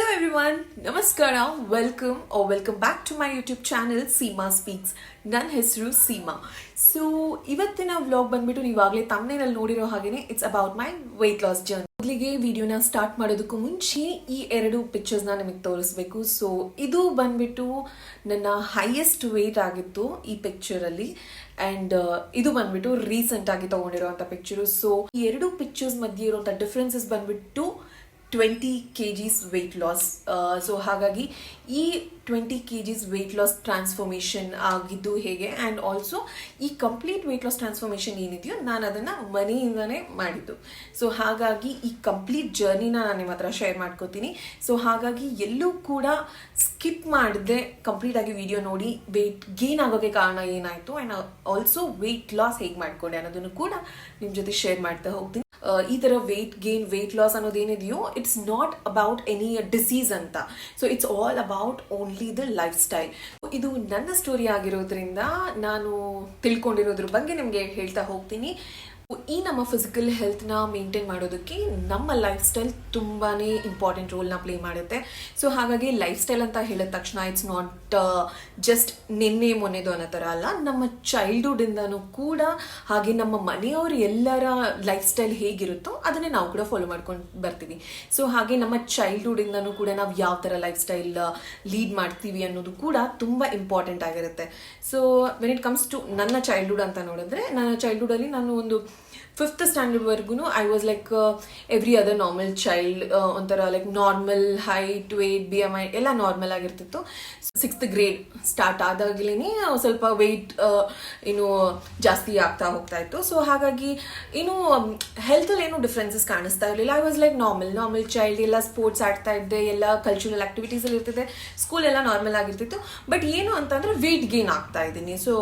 Hello everyone, ನಮಸ್ಕಾರ welcome oh welcome back to my YouTube channel Seema speaks ನನ್ನ ಹೆಸರು Seema so ಇವತ್ತಿನ vlog ಬಂದ್ಬಿಟ್ಟು ನೀವಾಗಲೇ ತಮ್ಮನೇನಲ್ಲಿ ನೋಡಿರೋ ಹಾಗೇನೆ it's about my weight loss journey ಮೊದಲಿಗೆ ವಿಡಿಯೋನ ಸ್ಟಾರ್ಟ್ ಮಾಡೋದಕ್ಕೂ ಮುಂಚೆ ಈ ಎರಡು ಪಿಕ್ಚರ್ಸ್ನ ನಿಮಗೆ ತೋರಿಸ್ಬೇಕು. ಸೊ ಇದು ಬಂದ್ಬಿಟ್ಟು ನನ್ನ ಹೈಯೆಸ್ಟ್ ವೆಯ್ಟ್ ಆಗಿತ್ತು ಈ ಪಿಕ್ಚರಲ್ಲಿ ಆ್ಯಂಡ್ ಇದು ಬಂದ್ಬಿಟ್ಟು ರೀಸೆಂಟಾಗಿ ತಗೊಂಡಿರುವಂಥ ಪಿಕ್ಚರು ಸೊ ಈ ಎರಡು ಪಿಕ್ಚರ್ಸ್ ಮಧ್ಯೆ ಇರುವಂಥ ಡಿಫ್ರೆನ್ಸಸ್ ಬಂದ್ಬಿಟ್ಟು twenty K Gs weight loss so ಹಾಗಾಗಿ ಈ twenty K Gs weight loss transformation ಆಗಿದ್ದು ಹೇಗೆ? ಆ್ಯಂಡ್ ಆಲ್ಸೋ ಈ ಕಂಪ್ಲೀಟ್ ವೆಯ್ಟ್ ಲಾಸ್ ಟ್ರಾನ್ಸ್ಫಾರ್ಮೇಷನ್ ಏನಿದೆಯೋ ನಾನು ಅದನ್ನು ಮನೆಯಿಂದನೇ ಮಾಡಿದ್ದು. ಸೊ ಹಾಗಾಗಿ ಈ ಕಂಪ್ಲೀಟ್ ಜರ್ನಿನ ನಾನು ನಿಮ್ಮ ಹತ್ರ ಶೇರ್ ಮಾಡ್ಕೋತೀನಿ. ಸೊ ಹಾಗಾಗಿ ಎಲ್ಲೂ ಕೂಡ ಸ್ಕಿಪ್ ಮಾಡದೆ ಕಂಪ್ಲೀಟಾಗಿ ವಿಡಿಯೋ ನೋಡಿ ವೆಯ್ಟ್ ಗೇನ್ ಆಗೋಕ್ಕೆ ಕಾರಣ ಏನಾಯಿತು? ಆ್ಯಂಡ್ ಆಲ್ಸೋ ವೆಯ್ಟ್ ಲಾಸ್ ಹೇಗೆ ಮಾಡ್ಕೊಂಡೆ ಅನ್ನೋದನ್ನು ಕೂಡ ನಿಮ್ಮ ಜೊತೆ ಶೇರ್ ಮಾಡ್ತಾ ಹೋಗ್ತೀನಿ. ಈ ಥರ weight gain weight loss ಅನ್ನೋದೇನಿದೆಯೋ it's not about any disease ಅಂತ. So it's all about only the life style ಇದು ನನ್ನ ಸ್ಟೋರಿ ಆಗಿರೋದ್ರಿಂದ ನಾನು ತಿಳ್ಕೊಂಡಿರೋದ್ರ ಬಗ್ಗೆ ನಿಮಗೆ ಹೇಳ್ತಾ ಹೋಗ್ತೀನಿ. ಈ ನಮ್ಮ ಫಿಸಿಕಲ್ ಹೆಲ್ತ್ನ ಮೇಂಟೈನ್ ಮಾಡೋದಕ್ಕೆ ನಮ್ಮ ಲೈಫ್ ಸ್ಟೈಲ್ ತುಂಬಾ ಇಂಪಾರ್ಟೆಂಟ್ ರೋಲ್ನ ಪ್ಲೇ ಮಾಡುತ್ತೆ. ಸೊ ಹಾಗಾಗಿ ಲೈಫ್ ಸ್ಟೈಲ್ ಅಂತ ಹೇಳಿದ ತಕ್ಷಣ ಇಟ್ಸ್ ನಾಟ್ ಜಸ್ಟ್ ನಿನ್ನೆ ಮೊನ್ನೆದು ಅನ್ನೋ ಥರ ಅಲ್ಲ, ನಮ್ಮ ಚೈಲ್ಡ್ಹುಡ್ಡಿಂದನೂ ಕೂಡ ಹಾಗೆ ನಮ್ಮ ಮನೆಯವರು ಎಲ್ಲರ ಲೈಫ್ ಸ್ಟೈಲ್ ಹೇಗಿರುತ್ತೋ ಅದನ್ನೇ ನಾವು ಕೂಡ ಫಾಲೋ ಮಾಡ್ಕೊಂಡು ಬರ್ತೀವಿ. ಸೊ ಹಾಗೆ ನಮ್ಮ ಚೈಲ್ಡ್ಹುಡ್ಡಿಂದನೂ ಕೂಡ ನಾವು ಯಾವ ಥರ ಲೈಫ್ ಸ್ಟೈಲ್ ಲೀಡ್ ಮಾಡ್ತೀವಿ ಅನ್ನೋದು ಕೂಡ ತುಂಬ ಇಂಪಾರ್ಟೆಂಟ್ ಆಗಿರುತ್ತೆ. So when it comes to ನನ್ನ ಚೈಲ್ಡ್ಹುಡ್ ಅಂತ ನೋಡಿದ್ರೆ, ನನ್ನ ಚೈಲ್ಡ್ಹುಡಲ್ಲಿ ನಾನು ಒಂದು fifth ಸ್ಟ್ಯಾಂಡರ್ಡ್ವರೆಗೂ I was like every other normal child ಒಂಥರ like normal height weight B M I ಎಲ್ಲ ನಾರ್ಮಲ್ ಆಗಿರ್ತಿತ್ತು. ಸಿಕ್ಸ್ತ್ ಗ್ರೇಡ್ ಸ್ಟಾರ್ಟ್ ಆದಾಗಲೇ ಸ್ವಲ್ಪ ವೆಯ್ಟ್ ಏನು ಜಾಸ್ತಿ ಆಗ್ತಾ ಹೋಗ್ತಾ ಇತ್ತು. ಸೊ ಹಾಗಾಗಿ ಏನು ಹೆಲ್ತಲ್ಲಿ ಏನು ಡಿಫ್ರೆನ್ಸಸ್ ಕಾಣಿಸ್ತಾ ಇರಲಿಲ್ಲ. I was like normal normal child ಎಲ್ಲ ಸ್ಪೋರ್ಟ್ಸ್ ಆಡ್ತಾ ಇದ್ದೆ, ಎಲ್ಲ ಕಲ್ಚರಲ್ ಆಕ್ಟಿವಿಟೀಸಲ್ಲಿ ಇರ್ತಿದ್ದೆ. ಸ್ಕೂಲ್ ಎಲ್ಲ ನಾರ್ಮಲ್ ಆಗಿರ್ತಿತ್ತು. ಬಟ್ ಏನು ಅಂತಂದರೆ ವೆಯ್ಟ್ ಗೇನ್ ಆಗ್ತಾ ಇದ್ದೀನಿ. ಸೊ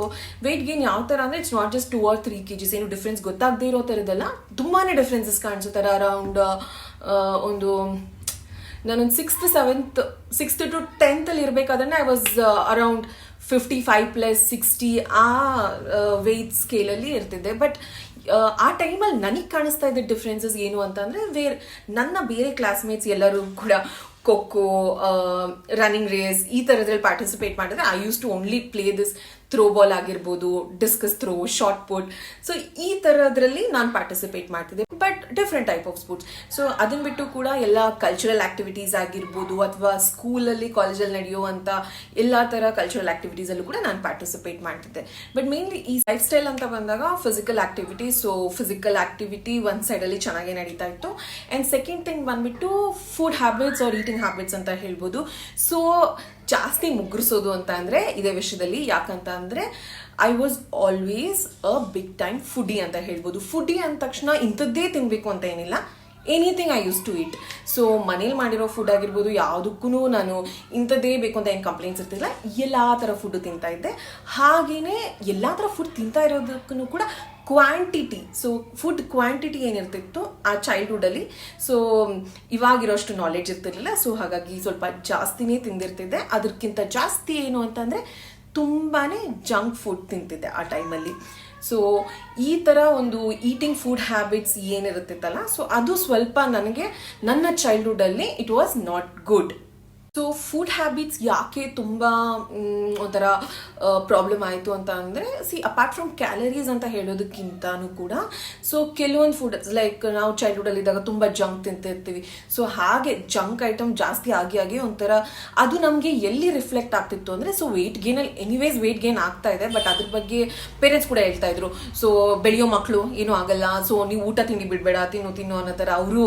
ವೆಯ್ಟ್ ಗೇನ್ ಯಾವ ಥರ ಅಂದರೆ it's not just two or three K Gs ಏನು ಡಿಫ್ರೆನ್ಸ್ ಗೊತ್ತಾಗದೇ ಇರೋ ಥರದ್ದಲ್ಲ ತುಂಬಾ ಡಿಫ್ರೆನ್ಸಸ್ ಕಾಣಿಸುತ್ತಾರೆ ಅರೌಂಡ್ ಒಂದು, ನಾನೊಂದು ಸಿಕ್ಸ್ತ್ ಸೆವೆಂತ್ ಸಿಕ್ಸ್ತ್ ಟು ಟೆಂತಲ್ಲಿ ಇರಬೇಕಾದ್ರೆ I was around fifty five plus sixty ಆ ವೆಯ್ಟ್ ಸ್ಕೇಲಲ್ಲಿ ಇರ್ತಿದ್ದೆ. ಬಟ್ ಆ ಟೈಮಲ್ಲಿ ನನಗೆ ಕಾಣಿಸ್ತಾ ಇದ್ದ ಡಿಫ್ರೆನ್ಸಸ್ ಏನು ಅಂತಂದರೆ ವೇರ್ ನನ್ನ ಬೇರೆ ಕ್ಲಾಸ್ಮೇಟ್ಸ್ ಎಲ್ಲರೂ ಕೂಡ ಖೋಖೋ ರನ್ನಿಂಗ್ ರೇಸ್ ಈ ಥರದ್ರಲ್ಲಿ ಪಾರ್ಟಿಸಿಪೇಟ್ ಮಾಡಿದ್ರೆ I use to only play this throw ball ಆಗಿರ್ಬೋದು discus throw shot put so ಈ ಥರದ್ರಲ್ಲಿ ನಾನು ಪಾರ್ಟಿಸಿಪೇಟ್ ಮಾಡ್ತಿದ್ದೆ but different type of sports so ಅದನ್ನ ಬಿಟ್ಟು ಕೂಡ ಎಲ್ಲ ಕಲ್ಚರಲ್ ಆಕ್ಟಿವಿಟೀಸ್ ಆಗಿರ್ಬೋದು ಅಥವಾ ಸ್ಕೂಲಲ್ಲಿ ಕಾಲೇಜಲ್ಲಿ ನಡೆಯುವಂಥ ಎಲ್ಲ ಥರ ಕಲ್ಚರಲ್ ಆಕ್ಟಿವಿಟೀಸಲ್ಲೂ ಕೂಡ ನಾನು ಪಾರ್ಟಿಸಿಪೇಟ್ ಮಾಡ್ತಿದ್ದೆ. ಬಟ್ ಮೇನ್ಲಿ ಈ ಲೈಫ್ ಸ್ಟೈಲ್ ಅಂತ ಬಂದಾಗ physical activity so physical activity ಒಂದು ಸೈಡಲ್ಲಿ ಚೆನ್ನಾಗೇ ನಡೀತಾ ಇತ್ತು. ಆ್ಯಂಡ್ ಸೆಕೆಂಡ್ ಥಿಂಗ್ ಬಂದುಬಿಟ್ಟು food habits or eating habits ಅಂತ ಹೇಳ್ಬೋದು. ಸೊ ಜಾಸ್ತಿ ಮುಗ್ರಿಸೋದು ಅಂತ ಅಂದರೆ ಇದೇ ವಿಷಯದಲ್ಲಿ. ಯಾಕಂತ ಅಂದರೆ I was always a big time foodie ಅಂತ ಹೇಳ್ಬೋದು. ಫುಡಿ ಅಂದ ತಕ್ಷಣ ಇಂಥದ್ದೇ ತಿನ್ನಬೇಕು ಅಂತ ಏನಿಲ್ಲ. Anything I use to it so ಮನೇಲಿ ಮಾಡಿರೋ ಫುಡ್ ಆಗಿರ್ಬೋದು ಯಾವುದಕ್ಕೂ ನಾನು ಇಂಥದ್ದೇ ಬೇಕು ಅಂತ ಏನು ಕಂಪ್ಲೇಂಟ್ಸ್ ಇರ್ತಿಲ್ಲ. ಎಲ್ಲ ಥರ ಫುಡ್ ತಿಂತಾ ಇದ್ದೆ. ಹಾಗೆಯೇ ಎಲ್ಲ ಥರ ಫುಡ್ ತಿಂತಾ ಇರೋದಕ್ಕೂ ಕೂಡ ಕ್ವಾಂಟಿಟಿ ಸೊ ಫುಡ್ ಕ್ವಾಂಟಿಟಿ ಏನಿರ್ತಿತ್ತು ಆ ಚೈಲ್ಡ್ಹುಡಲ್ಲಿ ಸೊ ಇವಾಗಿರೋಷ್ಟು ನಾಲೆಡ್ಜ್ ಇರ್ತಿರಲಿಲ್ಲ. ಸೊ ಹಾಗಾಗಿ ಸ್ವಲ್ಪ ಜಾಸ್ತಿನೇ ತಿಂದಿರ್ತಿದ್ದೆ. ಅದಕ್ಕಿಂತ ಜಾಸ್ತಿ ಏನು ಅಂತಂದರೆ ತುಂಬಾ ಜಂಕ್ ಫುಡ್ ತಿಂತಿದ್ದೆ ಆ ಟೈಮಲ್ಲಿ ಸೊ ಈ ಥರ ಒಂದು ಈಟಿಂಗ್ ಫುಡ್ ಹ್ಯಾಬಿಟ್ಸ್ ಏನಿರುತ್ತಿತ್ತಲ್ಲ ಸೊ ಅದು ಸ್ವಲ್ಪ ನನಗೆ, ನನ್ನ ಚೈಲ್ಡ್ಹುಡಲ್ಲಿ it was not good so food habits ಯಾಕೆ ತುಂಬ ಒಂಥರ ಪ್ರಾಬ್ಲಮ್ ಆಯಿತು ಅಂತ ಅಂದರೆ ಸಿ ಅಪಾರ್ಟ್ ಫ್ರಮ್ ಕ್ಯಾಲರೀಸ್ ಅಂತ ಹೇಳೋದಕ್ಕಿಂತನೂ ಕೂಡ ಸೊ ಕೆಲವೊಂದು ಫುಡ್ ಲೈಕ್ ನಾವು ಚೈಲ್ಡ್ಹುಡಲ್ಲಿ ಇದ್ದಾಗ ತುಂಬ ಜಂಕ್ ತಿಂತಿರ್ತೀವಿ. ಸೊ ಹಾಗೆ ಜಂಕ್ ಐಟಮ್ ಜಾಸ್ತಿ ಆಗಿ ಆಗಿ ಒಂಥರ, ಅದು ನಮಗೆ ಎಲ್ಲಿ ರಿಫ್ಲೆಕ್ಟ್ ಆಗ್ತಿತ್ತು ಅಂದರೆ ಸೊ ವೆಯ್ಟ್ ಗೇನಲ್ಲಿ ಎನಿವೇಸ್ ವೆಯ್ಟ್ ಗೇನ್ ಆಗ್ತಾ ಇದೆ ಬಟ್ ಅದ್ರ ಬಗ್ಗೆ ಪೇರೆಂಟ್ಸ್ ಕೂಡ ಹೇಳ್ತಾ ಇದ್ರು. ಸೊ ಬೆಳೆಯೋ ಮಕ್ಕಳು ಏನೂ ಆಗಲ್ಲ ಸೊ ನೀವು ಊಟ ತಿಂಡಿ ಬಿಡಬೇಡ, ತಿನ್ನು ತಿನ್ನು ಅನ್ನೋ ಥರ, ಅವರು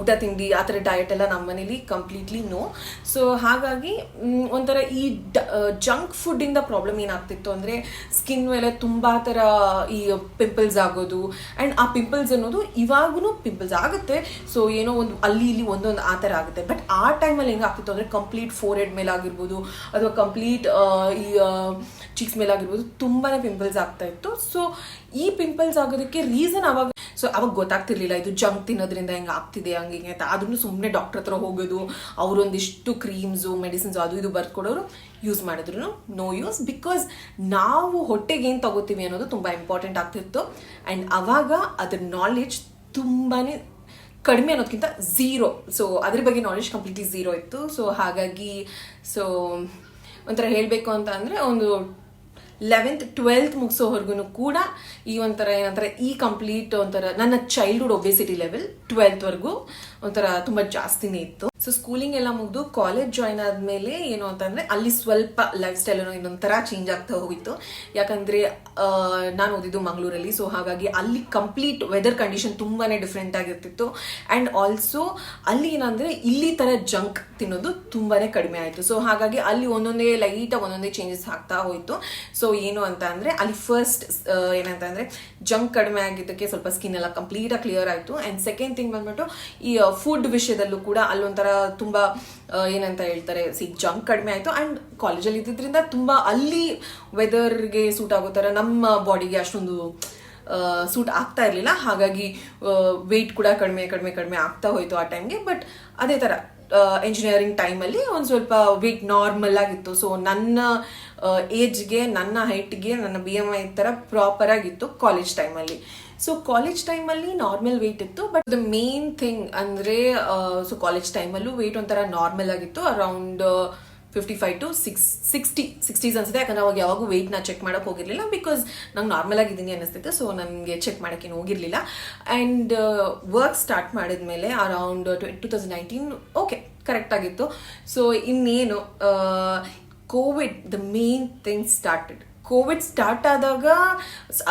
ಊಟ ತಿಂಡಿ, ಆ ಥರ ಡಯಟ್ ಎಲ್ಲ ನಮ್ಮ ಮನೇಲಿ ಕಂಪ್ಲೀಟ್ಲಿ ನೋ ಸೊ ಹಾಗಾಗಿ ಒಂಥರ ಈ ಜಂಕ್ ಫುಡ್ಡಿಂದ ಪ್ರಾಬ್ಲಮ್ ಏನಾಗ್ತಿತ್ತು ಅಂದರೆ ಸ್ಕಿನ್ ಮೇಲೆ ತುಂಬ ಥರ ಈ ಪಿಂಪಲ್ಸ್ ಆಗೋದು ಆ್ಯಂಡ್ ಆ ಪಿಂಪಲ್ಸ್ ಅನ್ನೋದು ಇವಾಗೂ ಪಿಂಪಲ್ಸ್ ಆಗುತ್ತೆ. ಸೊ ಏನೋ ಒಂದು, ಅಲ್ಲಿ ಇಲ್ಲಿ ಒಂದೊಂದು ಆ ಥರ ಆಗುತ್ತೆ. ಬಟ್ ಆ ಟೈಮಲ್ಲಿ ಹೆಂಗಾಗ್ತಿತ್ತು ಅಂದರೆ ಕಂಪ್ಲೀಟ್ ಫೋರ್ ಹೆಡ್ ಮೇಲೆ ಆಗಿರ್ಬೋದು, ಅಥವಾ ಕಂಪ್ಲೀಟ್ ಈ ಚೀಕ್ಸ್ ಮೇಲೆ ಆಗಿರ್ಬೋದು ತುಂಬಾ ಪಿಂಪಲ್ಸ್ ಆಗ್ತಾ ಇತ್ತು. ಸೊ ಈ ಪಿಂಪಲ್ಸ್ ಆಗೋದಕ್ಕೆ ರೀಸನ್ ಅವಾಗ ಸೊ ಅವಾಗ ಗೊತ್ತಾಗ್ತಿರ್ಲಿಲ್ಲ, ಇದು ಜಂಕ್ ತಿನ್ನೋದ್ರಿಂದ ಹೆಂಗೆ ಆಗ್ತಿದೆ, ಹಂಗೆ ಹಿಂಗೆ ಅಂತ. ಅದನ್ನು ಸುಮ್ಮನೆ ಡಾಕ್ಟರ್ ಹತ್ರ ಹೋಗೋದು ಅವರೊಂದಿಷ್ಟು ಕ್ರೀಮ್ಸು ಮೆಡಿಸಿನ್ಸ್ ಅದು ಇದು ಬರ್ಕೊಡೋರು ಯೂಸ್ ಮಾಡಿದ್ರು ನೋ ಯೂಸ್ ಬಿಕಾಸ್ ನಾವು ಹೊಟ್ಟೆಗೆ ಏನು ತಗೋತೀವಿ ಅನ್ನೋದು ತುಂಬ ಇಂಪಾರ್ಟೆಂಟ್ ಆಗ್ತಿತ್ತು. ಆ್ಯಂಡ್ ಅವಾಗ ಅದ್ರ ನಾಲೆಜ್ ತುಂಬಾ ಕಡಿಮೆ ಅನ್ನೋದಕ್ಕಿಂತ ಝೀರೋ ಸೊ ಅದ್ರ ಬಗ್ಗೆ ನಾಲೆಜ್ ಕಂಪ್ಲೀಟ್ಲಿ ಝೀರೋ ಇತ್ತು. ಸೊ ಹಾಗಾಗಿ ಸೊ ಒಂಥರ ಹೇಳಬೇಕು ಅಂತ ಅಂದರೆ ಒಂದು ಲೆವೆಂತ್ ಟ್ವೆಲ್ತ್ ಮುಗಿಸೋವರೆಗೂ ಕೂಡ ಈ ಒಂಥರ ಏನಂತಾರೆ, ಈ ಕಂಪ್ಲೀಟ್ ಒಂಥರ ನನ್ನ ಚೈಲ್ಡ್ಹುಡ್ ಒಬೆಸಿಟಿ ಲೆವೆಲ್ ಟ್ವೆಲ್ತ್ವರೆಗೂ ಒಂಥರ ತುಂಬ ಜಾಸ್ತಿನೇ ಇತ್ತು. ಸೊ ಸ್ಕೂಲಿಂಗ್ ಎಲ್ಲ ಮುಗಿದು ಕಾಲೇಜ್ ಜಾಯ್ನ್ ಆದಮೇಲೆ ಏನು ಅಂತಂದರೆ ಅಲ್ಲಿ ಸ್ವಲ್ಪ ಲೈಫ್ ಸ್ಟೈಲ್ ಇನ್ನೊಂಥರ ಚೇಂಜ್ ಆಗ್ತಾ ಹೋಗಿತ್ತು. ಯಾಕಂದರೆ ನಾನು ಓದಿದ್ದು ಮಂಗಳೂರಲ್ಲಿ ಸೊ ಹಾಗಾಗಿ ಅಲ್ಲಿ ಕಂಪ್ಲೀಟ್ ವೆದರ್ ಕಂಡೀಷನ್ ತುಂಬಾ ಡಿಫ್ರೆಂಟ್ ಆಗಿರ್ತಿತ್ತು. ಆ್ಯಂಡ್ ಆಲ್ಸೋ ಅಲ್ಲಿ ಏನಂದರೆ ಇಲ್ಲಿ ಥರ ಜಂಕ್ ತಿನ್ನೋದು ತುಂಬಾ ಕಡಿಮೆ ಆಯಿತು. ಸೊ ಹಾಗಾಗಿ ಅಲ್ಲಿ ಒಂದೊಂದೇ ಲೈಟಾಗಿ ಒಂದೊಂದೇ ಚೇಂಜಸ್ ಆಗ್ತಾ ಹೋಯಿತು. ಸೊ ಏನು ಅಂತ ಅಂದರೆ ಅಲ್ಲಿ ಫಸ್ಟ್ ಏನಂತ ಅಂದರೆ ಜಂಕ್ ಕಡಿಮೆ ಆಗಿದ್ದಕ್ಕೆ ಸ್ವಲ್ಪ ಸ್ಕಿನ್ ಎಲ್ಲ ಕಂಪ್ಲೀಟಾಗಿ ಕ್ಲಿಯರ್ ಆಯಿತು. ಆ್ಯಂಡ್ ಸೆಕೆಂಡ್ ಥಿಂಗ್ ಬಂದ್ಬಿಟ್ಟು ಈ ಫುಡ್ ವಿಷಯದಲ್ಲೂ ಕೂಡ ಅಲ್ಲೊಂಥರ ತುಂಬ ಏನಂತ ಹೇಳ್ತಾರೆ ಸಿ ಜಂಕ್ ಕಡಿಮೆ ಆಯಿತು. ಆ್ಯಂಡ್ ಕಾಲೇಜಲ್ಲಿ ಇದ್ದಿದ್ದರಿಂದ ತುಂಬ ಅಲ್ಲಿ ವೆದರ್ಗೆ ಸೂಟ್ ಆಗೋ ಥರ ನಮ್ಮ ಬಾಡಿಗೆ ಅಷ್ಟೊಂದು ಸೂಟ್ ಆಗ್ತಾ ಇರಲಿಲ್ಲ. ಹಾಗಾಗಿ ವೆಯ್ಟ್ ಕೂಡ ಕಡಿಮೆ ಕಡಿಮೆ ಕಡಿಮೆ ಆಗ್ತಾ ಹೋಯಿತು ಆ ಟೈಮ್ಗೆ ಬಟ್ ಅದೇ ಥರ ಇಂಜಿನಿಯರಿಂಗ್ ಟೈಮಲ್ಲಿ ಒಂದು ಸ್ವಲ್ಪ ವೀಕ್ ನಾರ್ಮಲ್ ಆಗಿತ್ತು. ಸೊ ನನ್ನ ಏಜ್ಗೆ ನನ್ನ ಹೈಟ್ಗೆ ನನ್ನ ಬಿ ಎಂ ಐ ಥರ ಪ್ರಾಪರ್ ಆಗಿತ್ತು ಕಾಲೇಜ್ ಟೈಮಲ್ಲಿ ಸೊ ಕಾಲೇಜ್ ಟೈಮಲ್ಲಿ ನಾರ್ಮಲ್ ವೆಯ್ಟ್ ಇತ್ತು ಬಟ್ ದ ಮೇನ್ ಥಿಂಗ್ ಅಂದರೆ ಸೊ ಕಾಲೇಜ್ ಟೈಮಲ್ಲೂ ವೆಯ್ಟ್ ಒಂಥರ ನಾರ್ಮಲ್ ಆಗಿತ್ತು around fifty five to six sixty sixties ಅನ್ಸುತ್ತೆ ಯಾಕಂದ್ರೆ ಅವಾಗ ಯಾವಾಗೂ ವೆಯ್ಟ್ನ ಚೆಕ್ ಮಾಡೋಕೆ ಹೋಗಿರಲಿಲ್ಲ ಬಿಕಾಸ್ ನಂಗೆ ನಾರ್ಮಲ್ ಆಗಿದ್ದೀನಿ ಅನಿಸ್ತಿತ್ತು ಸೊ ನನಗೆ ಚೆಕ್ ಮಾಡೋಕ್ಕೇನು ಹೋಗಿರಲಿಲ್ಲ. ಆ್ಯಂಡ್ ವರ್ಕ್ ಸ್ಟಾರ್ಟ್ ಮಾಡಿದ್ಮೇಲೆ around two thousand nineteen okay correct ಆಗಿತ್ತು. ಸೊ ಇನ್ನೇನು Covid the main thing started Covid start ಆದಾಗ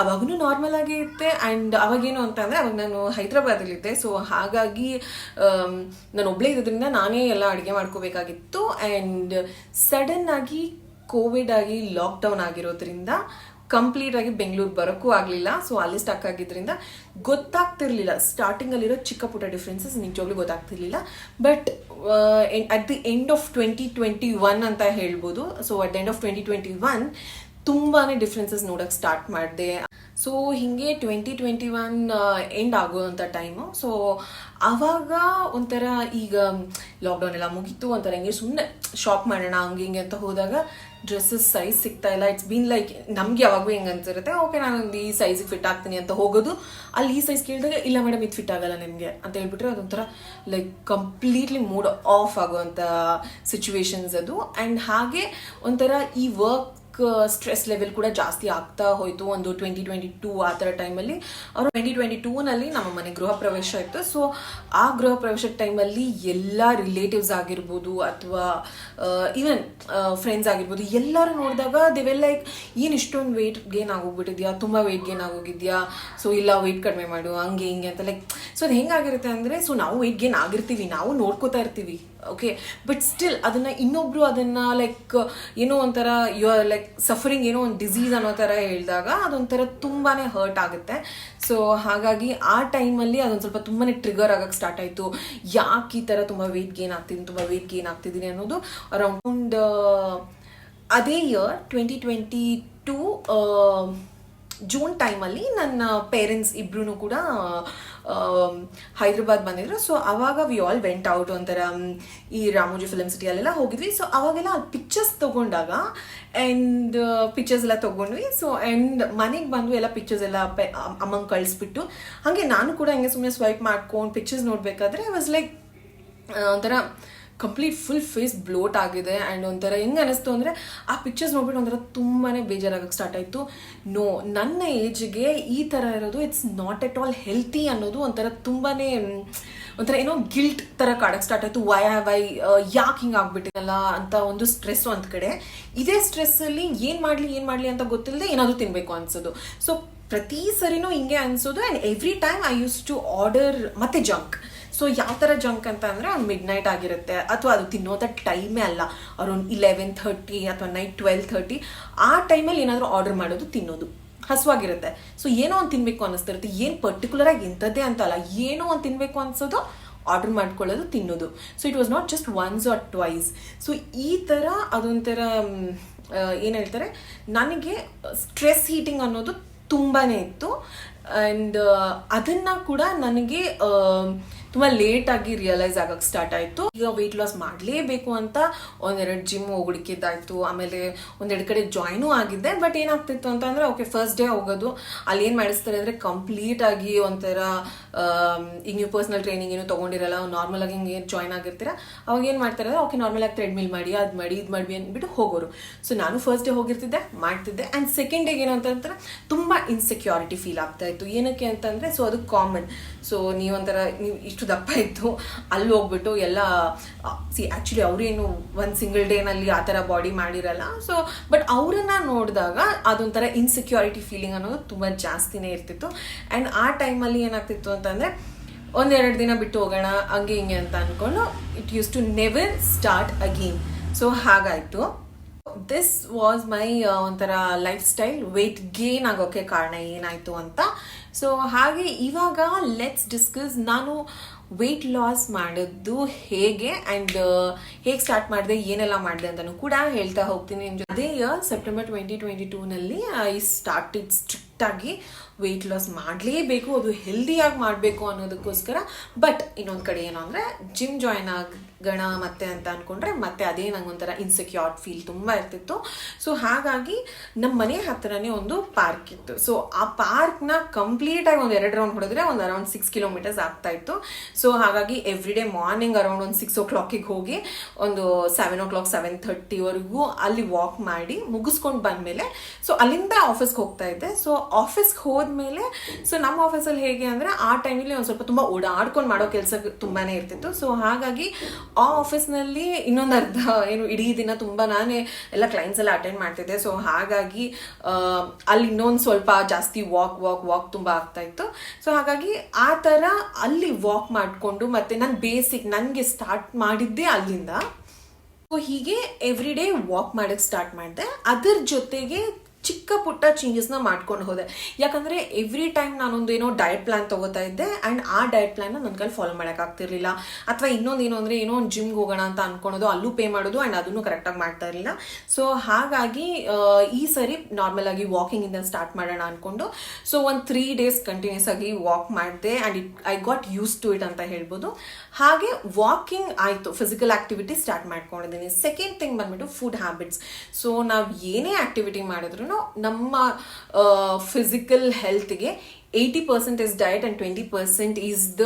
ಅವಾಗೂ ನಾರ್ಮಲ್ ಆಗಿ ಇತ್ತೆ. ಆ್ಯಂಡ್ ಅವಾಗೇನು ಅಂತ ಅಂದರೆ ಅವಾಗ ನಾನು ಹೈದ್ರಾಬಾದಲ್ಲಿದ್ದೆ. ಸೊ ಹಾಗಾಗಿ ನಾನು ಒಬ್ಬಳೇ ಇದ್ದರಿಂದ ನಾನೇ ಎಲ್ಲ ಅಡುಗೆ ಮಾಡ್ಕೋಬೇಕಾಗಿತ್ತು. ಆ್ಯಂಡ್ ಸಡನ್ ಆಗಿ ಕೋವಿಡ್ ಆಗಿ ಲಾಕ್ಡೌನ್ ಆಗಿರೋದ್ರಿಂದ ಕಂಪ್ಲೀಟ್ ಆಗಿ ಬೆಂಗಳೂರು ಬರೋಕ್ಕೂ ಆಗಲಿಲ್ಲ. ಸೊ ಅಲ್ಲಿ ಸ್ಟಕ್ ಆಗಿದ್ದರಿಂದ ಗೊತ್ತಾಗ್ತಿರ್ಲಿಲ್ಲ. ಸ್ಟಾರ್ಟಿಂಗಲ್ಲಿರೋ ಚಿಕ್ಕ ಪುಟ್ಟ ಡಿಫ್ರೆನ್ಸಸ್ ನಿಜವಾಗ್ಲೂ ಗೊತ್ತಾಗ್ತಿರ್ಲಿಲ್ಲ. But at the end of twenty twenty one ಅಂತ ಹೇಳ್ಬೋದು. So at the end of twenty twenty one ತುಂಬಾ ಡಿಫ್ರೆನ್ಸಸ್ ನೋಡೋಕೆ ಸ್ಟಾರ್ಟ್ ಮಾಡಿದೆ. ಸೊ ಹಿಂಗೆ ಟ್ವೆಂಟಿ ಟ್ವೆಂಟಿ ಒನ್ ಎಂಡ್ ಆಗೋವಂಥ ಟೈಮು ಸೊ ಆವಾಗ ಒಂಥರ ಈಗ ಲಾಕ್ಡೌನ್ ಎಲ್ಲ ಮುಗೀತು ಒಂಥರ ಹಿಂಗೆ ಸುಮ್ಮನೆ ಶಾಪ್ ಮಾಡೋಣ, ಹಂಗೆ ಹಿಂಗೆ ಅಂತ ಹೋದಾಗ ಡ್ರೆಸ್ಸಸ್ ಸೈಜ್ ಸಿಗ್ತಾ ಇಲ್ಲ. ಇಟ್ಸ್ ಬೀನ್ ಲೈಕ್ ನಮ್ಗೆ ಯಾವಾಗೂ ಹೆಂಗೆ ಅನ್ಸಿರುತ್ತೆ. ಓಕೆ ನಾನು ಈ ಸೈಜಿಗೆ ಫಿಟ್ ಆಗ್ತೀನಿ ಅಂತ ಹೋಗೋದು. ಅಲ್ಲಿ ಈ ಸೈಜ್ ಕೇಳಿದಾಗ, ಇಲ್ಲ ಮೇಡಮ್ ಇದು ಫಿಟ್ ಆಗಲ್ಲ ನಿಮಗೆ ಅಂತ ಹೇಳ್ಬಿಟ್ರೆ ಅದೊಂಥರ ಲೈಕ್ ಕಂಪ್ಲೀಟ್ಲಿ ಮೂಡ್ ಆಫ್ ಆಗುವಂಥ ಸಿಚುವೇಶನ್ಸ್ ಅದು. ಆ್ಯಂಡ್ ಹಾಗೆ ಒಂಥರ ಈ ವರ್ಕ್ ಸ್ಟ್ರೆಸ್ ಲೆವೆಲ್ ಕೂಡ ಜಾಸ್ತಿ ಆಗ್ತಾ ಹೋಯಿತು ಒಂದು ಟ್ವೆಂಟಿ ಟ್ವೆಂಟಿ ಟೂ ಆ ಥರ ಟೈಮಲ್ಲಿ. ಅವರು ಟ್ವೆಂಟಿ ಟ್ವೆಂಟಿ ಟೂನಲ್ಲಿ ನಮ್ಮ ಮನೆ ಗೃಹ ಪ್ರವೇಶ ಇತ್ತು. ಸೊ ಆ ಗೃಹ ಪ್ರವೇಶದ ಟೈಮಲ್ಲಿ ಎಲ್ಲ ರಿಲೇಟಿವ್ಸ್ ಆಗಿರ್ಬೋದು ಅಥವಾ ಈವನ್ ಫ್ರೆಂಡ್ಸ್ ಆಗಿರ್ಬೋದು ಎಲ್ಲರೂ ನೋಡಿದಾಗ ದಿವೆಲ್ ಲೈಕ್ ಏನು ಇಷ್ಟೊಂದು ವೆಯ್ಟ್ ಗೇನ್ ಆಗೋಗ್ಬಿಟ್ಟಿದ್ಯಾ? ತುಂಬ ವೆಯ್ಟ್ ಗೇನ್ ಆಗೋಗಿದ್ಯಾ? ಸೊ ಇಲ್ಲ ವೆಯ್ಟ್ ಕಡಿಮೆ ಮಾಡು, ಹಂಗೆ, ಹಿಂಗೆ ಅಂತ. ಲೈಕ್ ಸೊ ಅದು ಹೆಂಗಾಗಿರುತ್ತೆ ಅಂದರೆ ಸೊ ನಾವು ವೆಯ್ಟ್ ಗೇನ್ ಆಗಿರ್ತೀವಿ, ನಾವು ನೋಡ್ಕೋತಾ ಇರ್ತೀವಿ. ಓಕೆ ಬಟ್ ಸ್ಟಿಲ್ ಅದನ್ನ ಇನ್ನೊಬ್ರು ಅದನ್ನ ಲೈಕ್ ಏನೋ ಒಂಥರ ಯು ಆರ್ ಲೈಕ್ ಸಫರಿಂಗ್ ಏನೋ ಒಂದು ಡಿಸೀಸ್ ಅನ್ನೋ ಥರ ಹೇಳಿದಾಗ ಅದೊಂಥರ ತುಂಬಾ ಹರ್ಟ್ ಆಗುತ್ತೆ. ಸೊ ಹಾಗಾಗಿ ಆ ಟೈಮಲ್ಲಿ ಅದೊಂದು ಸ್ವಲ್ಪ ತುಂಬಾ ಟ್ರಿಗರ್ ಆಗಕ್ಕೆ ಸ್ಟಾರ್ಟ್ ಆಯಿತು. ಯಾಕೆ ಈ ಥರ ತುಂಬ ವೆಯ್ಟ್ ಗೇನ್ ಆಗ್ತಿದ್ದೀನಿ, ತುಂಬ ವೇಟ್ ಗೇನ್ ಆಗ್ತಿದ್ದೀನಿ ಅನ್ನೋದು ಅರೌಂಡ್ ಅದೇ year twenty twenty two June ಟೈಮಲ್ಲಿ ನನ್ನ ಪೇರೆಂಟ್ಸ್ ಇಬ್ರು ಕೂಡ ಹೈದ್ರಾಬಾದ್ ಬಂದಿದ್ರು. ಸೊ ಅವಾಗ ವಿ ಆಲ್ ವೆಂಟ್ ಔಟ್ ಒಂಥರ ಈ ರಾಮೋಜಿ ಫಿಲಮ್ ಸಿಟಿಯಲ್ಲೆಲ್ಲ ಹೋಗಿದ್ವಿ. ಸೊ ಅವಾಗೆಲ್ಲ ಪಿಕ್ಚರ್ಸ್ ತೊಗೊಂಡಾಗ ಆ್ಯಂಡ್ ಪಿಕ್ಚರ್ಸ್ ಎಲ್ಲ ತೊಗೊಂಡ್ವಿ. ಸೊ ಆ್ಯಂಡ್ ಮನೆಗೆ ಬಂದು ಎಲ್ಲ ಪಿಕ್ಚರ್ಸ್ ಎಲ್ಲ ಪೆ ಅಮ್ಮಂಗೆ ಕಳಿಸ್ಬಿಟ್ಟು, ಹಾಗೆ ನಾನು ಕೂಡ ಹಂಗೆ ಸುಮ್ಮನೆ ಸ್ವೈಪ್ ಮಾಡ್ಕೊಂಡು ಪಿಕ್ಚರ್ಸ್ ನೋಡಬೇಕಾದ್ರೆ ವಾಸ್ ಲೈಕ್ ಒಂಥರ ಕಂಪ್ಲೀಟ್ ಫುಲ್ ಫೇಸ್ ಬ್ಲೋಟ್ ಆಗಿದೆ ಆ್ಯಂಡ್ ಒಂಥರ ಹೆಂಗೆ ಅನಿಸ್ತು ಅಂದರೆ ಆ ಪಿಕ್ಚರ್ಸ್ ನೋಡ್ಬಿಟ್ಟು ಒಂಥರ ತುಂಬಾ ಬೇಜಾರಾಗಕ್ಕೆ ಸ್ಟಾರ್ಟ್ ಆಯಿತು. ನೋ ನನ್ನ ಏಜ್ಗೆ ಈ ಥರ ಇರೋದು it's not at all healthy ಅನ್ನೋದು ಒಂಥರ ತುಂಬಾ ಒಂಥರ ಏನೋ ಗಿಲ್ಟ್ ಥರ ಕಾಡಕ್ಕೆ ಸ್ಟಾರ್ಟ್ ಆಯಿತು. ವೈ ವೈ ಯಾಕೆ ಹಿಂಗೆ ಆಗ್ಬಿಟ್ಟಿದಲ್ಲ ಅಂತ ಒಂದು ಸ್ಟ್ರೆಸ್ ಒಂದು ಕಡೆ. ಇದೇ ಸ್ಟ್ರೆಸ್ಸಲ್ಲಿ ಏನು ಮಾಡಲಿ ಏನು ಮಾಡಲಿ ಅಂತ ಗೊತ್ತಿಲ್ಲದೆ ಏನಾದರೂ ತಿನ್ನಬೇಕು ಅನ್ಸೋದು. ಸೊ ಪ್ರತಿ ಸರಿನೂ ಹಿಂಗೆ ಅನಿಸೋದು and every time I used to order ಮತ್ತೆ ಜಂಕ್ ಸೊ ಯಾವ ಥರ ಜಂಕ್ ಅಂತ ಅಂದರೆ ಅವ್ನು ಮಿಡ್ ನೈಟ್ ಆಗಿರುತ್ತೆ. ಅಥವಾ ಅದು ತಿನ್ನೋದ ಟೈಮೇ ಅಲ್ಲ. ಅರೌಂಡ್ ಇಲೆವೆನ್ ಥರ್ಟಿ ಅಥವಾ ನೈಟ್ ಟ್ವೆಲ್ ಥರ್ಟಿ ಆ ಟೈಮಲ್ಲಿ ಏನಾದರೂ ಆರ್ಡರ್ ಮಾಡೋದು, ತಿನ್ನೋದು. ಹಸುವಾಗಿರುತ್ತೆ. ಸೊ ಏನೋ ಒಂದು ತಿನ್ನಬೇಕು ಅನ್ನಿಸ್ತಿರುತ್ತೆ ಏನು ಪರ್ಟಿಕ್ಯುಲರಾಗಿ ಇಂಥದ್ದೇ ಅಂತ ಅಲ್ಲ. ಏನೋ ಒಂದು ತಿನ್ನಬೇಕು ಅನ್ಸೋದು ಆರ್ಡರ್ ಮಾಡ್ಕೊಳ್ಳೋದು, ತಿನ್ನೋದು. So it was not just once or twice so ಈ ಥರ ಅದೊಂಥರ ಏನು ಹೇಳ್ತಾರೆ? ನನಗೆ ಸ್ಟ್ರೆಸ್ ಹೀಟಿಂಗ್ ಅನ್ನೋದು ತುಂಬಾ ಇತ್ತು. ಆ್ಯಂಡ್ ಅದನ್ನು ಕೂಡ ನನಗೆ ತುಂಬ ಲೇಟಾಗಿ ರಿಯಲೈಸ್ ಆಗೋಕ್ಕೆ ಸ್ಟಾರ್ಟ್ ಆಯಿತು. ಈಗ ವೆಯ್ಟ್ ಲಾಸ್ ಮಾಡಲೇಬೇಕು ಅಂತ ಒಂದೆರಡು ಜಿಮ್ ಹೋಗ್ಲಿಕ್ಕಿದ್ದಾಯ್ತು ಆಮೇಲೆ ಒಂದೆರಡು ಕಡೆ ಜಾಯ್ನು ಆಗಿದ್ದೆ ಬಟ್ ಏನಾಗ್ತಿತ್ತು ಅಂತಂದ್ರೆ ಓಕೆ ಫಸ್ಟ್ ಡೇ ಹೋಗೋದು. ಅಲ್ಲಿ ಏನು ಮಾಡಿಸ್ತಾರೆ ಅಂದರೆ ಕಂಪ್ಲೀಟ್ ಆಗಿ ಒಂಥರ ಈಗ ನೀವು ಪರ್ಸನಲ್ ಟ್ರೈನಿಂಗ್ ಏನು ತಗೊಂಡಿರಲ್ಲ ನಾರ್ಮಲ್ ಆಗಿ ಹಿಂಗೆ ಜಾಯ್ನ್ ಆಗಿರ್ತೀರ. ಅವಾಗ ಏನು ಮಾಡ್ತಾರೆ ಅಂದರೆ ಓಕೆ ನಾರ್ಮಲ್ ಆಗಿ ಥ್ರೆಡ್ಮಿಲ್ ಮಾಡಿ, ಅದು ಮಾಡಿ, ಇದು ಮಾಡಿ ಅಂದ್ಬಿಟ್ಟು ಹೋಗೋರು. ಸೊ ನಾನು ಫಸ್ಟ್ ಡೇ ಹೋಗಿರ್ತಿದ್ದೆ, ಮಾಡ್ತಿದ್ದೆ. ಆ್ಯಂಡ್ ಸೆಕೆಂಡ್ ಡೇಗೆ ಏನು ಅಂತಂದ್ರೆ ತುಂಬ ಇನ್ಸೆಕ್ಯೂರಿಟಿ ಫೀಲ್ ಆಗ್ತಾ ಇತ್ತು. ಏನಕ್ಕೆ ಅಂತಂದರೆ ಸೊ ಅದು ಕಾಮನ್ ಸೊ ನೀವೊಂಥರ ನೀವು ಇಷ್ಟು ದಪ್ಪ ಇತ್ತು ಅಲ್ಲಿ ಹೋಗ್ಬಿಟ್ಟು ಎಲ್ಲ ಸಿ ಆ್ಯಕ್ಚುಲಿ ಅವರೇನು ಒಂದು ಸಿಂಗಲ್ ಡೇನಲ್ಲಿ ಆ ಥರ ಬಾಡಿ ಮಾಡಿರಲ್ಲ. ಸೊ ಬಟ್ ಅವರನ್ನು ನೋಡಿದಾಗ ಅದೊಂಥರ ಇನ್ಸೆಕ್ಯೂರಿಟಿ ಫೀಲಿಂಗ್ ಅನ್ನೋದು ತುಂಬ ಜಾಸ್ತಿನೇ ಇರ್ತಿತ್ತು. ಆ್ಯಂಡ್ ಆ ಟೈಮಲ್ಲಿ ಏನಾಗ್ತಿತ್ತು ಅಂತಂದರೆ ಒಂದೆರಡು ದಿನ ಬಿಟ್ಟು ಹೋಗೋಣ, ಹಂಗೆ ಹಿಂಗೆ ಅಂತ ಅಂದ್ಕೊಂಡು it used to never start again so ಹಾಗಾಯಿತು. ದಿಸ್ ವಾಸ್ ಮೈ ಒಂಥರ ಲೈಫ್ ಸ್ಟೈಲ್ ವೆಯ್ಟ್ ಗೇನ್ ಆಗೋಕ್ಕೆ ಕಾರಣ ಏನಾಯಿತು ಅಂತ ಸೊ ಹಾಗೆ ಇವಾಗ ಲೆಟ್ಸ್ ಡಿಸ್ಕಸ್ ನಾನು ವೆಯ್ಟ್ ಲಾಸ್ ಮಾಡಿದ್ದು ಹೇಗೆ ಆ್ಯಂಡ್ ಹೇಗೆ ಸ್ಟಾರ್ಟ್ ಮಾಡಿದೆ, ಏನೆಲ್ಲ ಮಾಡಿದೆ ಅಂತಲೂ ಕೂಡ ಹೇಳ್ತಾ ಹೋಗ್ತೀನಿ ನಿಮ್ಮ. ಅದೇ ಇಯರ್ ಸೆಪ್ಟೆಂಬರ್ ಟ್ವೆಂಟಿ ಟ್ವೆಂಟಿ ಟೂನಲ್ಲಿ ಐ ಸ್ಟ್ರಿಕ್ಟ್ ಆಗಿ ವೆಯ್ಟ್ ಲಾಸ್ ಮಾಡಲೇಬೇಕು, ಅದು ಹೆಲ್ದಿಯಾಗಿ ಮಾಡಬೇಕು ಅನ್ನೋದಕ್ಕೋಸ್ಕರ ಬಟ್ ಇನ್ನೊಂದು ಕಡೆ ಏನು ಅಂದರೆ ಜಿಮ್ ಜಾಯ್ನ್ ಆಗೋಣ ಮತ್ತೆ ಅಂತ ಅಂದ್ಕೊಂಡ್ರೆ ಮತ್ತೆ ಅದೇ ನಂಗೊಂಥರ ಇನ್ಸೆಕ್ಯೂರ್ಡ್ ಫೀಲ್ ತುಂಬ ಇರ್ತಿತ್ತು. ಸೊ ಹಾಗಾಗಿ ನಮ್ಮ ಮನೆ ಹತ್ರನೇ ಒಂದು ಪಾರ್ಕ್ ಇತ್ತು. ಸೊ ಆ ಪಾರ್ಕ್ನ ಕಂಪ್ಲೀಟಾಗಿ ಒಂದು ಎರಡು ರೌಂಡ್ ಹೊಡೆದ್ರೆ ಒಂದು ಅರೌಂಡ್ ಸಿಕ್ಸ್ ಕಿಲೋಮೀಟರ್ಸ್ ಆಗ್ತಾ ಇತ್ತು. ಸೊ ಹಾಗಾಗಿ ಎವ್ರಿ ಡೇ ಮಾರ್ನಿಂಗ್ ಅರೌಂಡ್ ಒಂದು ಸಿಕ್ಸ್ ಓ ಕ್ಲಾಕಿಗೆ ಹೋಗಿ ಒಂದು ಸೆವೆನ್ ಓ ಕ್ಲಾಕ್ ಸೆವೆನ್ ಥರ್ಟಿವರೆಗೂ ಅಲ್ಲಿ ವಾಕ್ ಮಾಡಿ ಮುಗಿಸ್ಕೊಂಡು ಬಂದಮೇಲೆ ಸೊ ಅಲ್ಲಿಂದ ಆಫೀಸ್ಗೆ ಹೋಗ್ತಾ ಇದ್ದೆ. ಸೊ ಆಫೀಸ್ಗೆ ಹೋದ್ಮೇಲೆ ಸೊ ನಮ್ಮ ಆಫೀಸಲ್ಲಿ ಹೇಗೆ ಅಂದರೆ ಆ ಟೈಮಲ್ಲಿ ಒಂದು ಸ್ವಲ್ಪ ತುಂಬ ಓಡಾಡ್ಕೊಂಡು ಮಾಡೋ ಕೆಲಸ ತುಂಬಾ ಇರ್ತಿತ್ತು. ಸೊ ಹಾಗಾಗಿ ಆ ಆಫೀಸ್ನಲ್ಲಿ ಇನ್ನೊಂದು ಅರ್ಧ ಏನು ಇಡೀ ದಿನ ತುಂಬ ನಾನೇ ಎಲ್ಲ ಕ್ಲೈಂಟ್ಸ್ ಎಲ್ಲ ಅಟೆಂಡ್ ಮಾಡ್ತಿದ್ದೆ. ಸೊ ಹಾಗಾಗಿ ಅಲ್ಲಿ ಇನ್ನೊಂದು ಸ್ವಲ್ಪ ಜಾಸ್ತಿ ವಾಕ್ ವಾಕ್ ವಾಕ್ ತುಂಬ ಆಗ್ತಾ ಇತ್ತು. ಸೊ ಹಾಗಾಗಿ ಆ ಥರ ಅಲ್ಲಿ ವಾಕ್ ಮಾಡಿಕೊಂಡು ಮತ್ತು ನಾನು ಬೇಸಿಕ್ ನನಗೆ ಸ್ಟಾರ್ಟ್ ಮಾಡಿದ್ದೆ ಅಲ್ಲಿಂದ. ಸೊ ಹೀಗೆ ಎವ್ರಿ ಡೇ ವಾಕ್ ಮಾಡೋಕ್ಕೆ ಸ್ಟಾರ್ಟ್ ಮಾಡಿದೆ. ಅದರ ಜೊತೆಗೆ ಚಿಕ್ಕ ಪುಟ್ಟ ಚೇಂಜಸ್ನ ಮಾಡ್ಕೊಂಡು ಹೋದೆ. ಯಾಕಂದರೆ ಎವ್ರಿ ಟೈಮ್ ನಾನೊಂದು ಏನೋ ಡಯಟ್ ಪ್ಲಾನ್ ತಗೋತಾ ಇದ್ದೆ ಆ್ಯಂಡ್ ಆ ಡಯಟ್ ಪ್ಲ್ಯಾನ್ನ ನನ್ನ ಕೈಲಿ ಫಾಲೋ ಮಾಡೋಕ್ಕಾಗ್ತಿರ್ಲಿಲ್ಲ ಅಥವಾ ಇನ್ನೊಂದು ಏನು ಅಂದರೆ ಏನೋ ಒಂದು ಜಿಮ್ಗೆ ಹೋಗೋಣ ಅಂತ ಅನ್ಕೊಳೋದು, ಅಲ್ಲೂ ಪೇ ಮಾಡೋದು ಆ್ಯಂಡ್ ಅದನ್ನು ಕರೆಕ್ಟಾಗಿ ಮಾಡ್ತಾ ಇರಲಿಲ್ಲ. ಸೊ ಹಾಗಾಗಿ ಈ ಸರಿ ನಾರ್ಮಲ್ ಆಗಿ ವಾಕಿಂಗಿಂದ ಸ್ಟಾರ್ಟ್ ಮಾಡೋಣ ಅಂದ್ಕೊಂಡು ಸೊ ಒಂದು ತ್ರೀ ಡೇಸ್ ಕಂಟಿನ್ಯೂಸ್ ಆಗಿ ವಾಕ್ ಮಾಡಿದೆ and it I got used to it ಅಂತ ಹೇಳ್ಬೋದು. ಹಾಗೆ ವಾಕಿಂಗ್ ಆಯಿತು ಫಿಸಿಕಲ್ ಆಕ್ಟಿವಿಟಿ ಸ್ಟಾರ್ಟ್ ಮಾಡ್ಕೊಂಡಿದ್ದೀನಿ. ಸೆಕೆಂಡ್ ಥಿಂಗ್ ಬಂದ್ಬಿಟ್ಟು ಫುಡ್ ಹ್ಯಾಬಿಟ್ಸ್ ಸೊ ನಾವು ಏನೇ ಆಕ್ಟಿವಿಟಿ ಮಾಡಿದ್ರು ನಮ್ಮ physical ಹೆಲ್ತ್ಗೆ eighty percent is diet and twenty percent is the